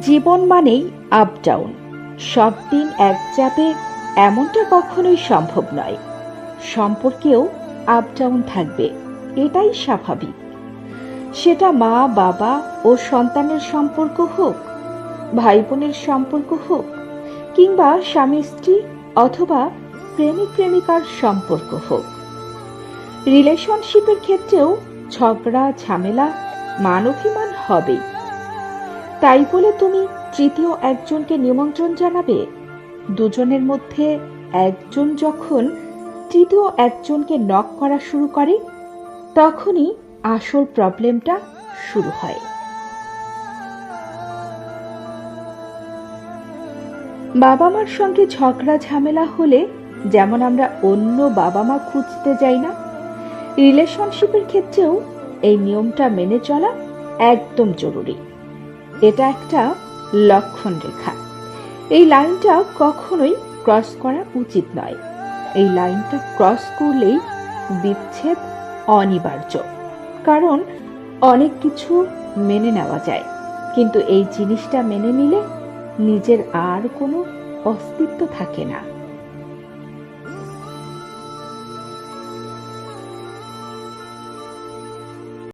জীবন মানেই up down সব দিন এক চাপে এমনটা কখনোই সম্ভব নয়। সম্পর্কেও আপ ডাউন থাকবে, এটাই স্বাভাবিক। সেটা মা, বাবা ও সন্তানের সম্পর্ক হোক ভাই বোনের সম্পর্ক হোক, কিংবা স্বামী, স্ত্রী অথবা প্রেমিক, প্রেমিকার সম্পর্ক হোক। রিলেশনশিপের ক্ষেত্রেও ঝগড়া, ঝামেলা মান অভিমান হবেই। তাই বলে তুমি তৃতীয় একজনকে নিমন্ত্রণ জানাবে। দুজনের মধ্যে একজন যখন তৃতীয় একজনকে নক করা শুরু করে, তখনই আসল প্রবলেমটা শুরু হয়। বাবা মার সঙ্গে ঝগড়া ঝামেলা হলে যেমন আমরা অন্য বাবা মা খুঁজতে যাই না রিলেশনশিপের ক্ষেত্রেও এই নিয়মটা মেনে চলা একদম জরুরি। এটা একটা লক্ষণ রেখা। এই লাইনটা কখনোই ক্রস করা উচিত নয়। এই লাইনটা ক্রস করলেই বিচ্ছেদ অনিবার্য। কারণ অনেক কিছু মেনে নেওয়া যায়। কিন্তু এই জিনিসটা মেনে নিলে নিজের আর কোনো অস্তিত্ব থাকে না।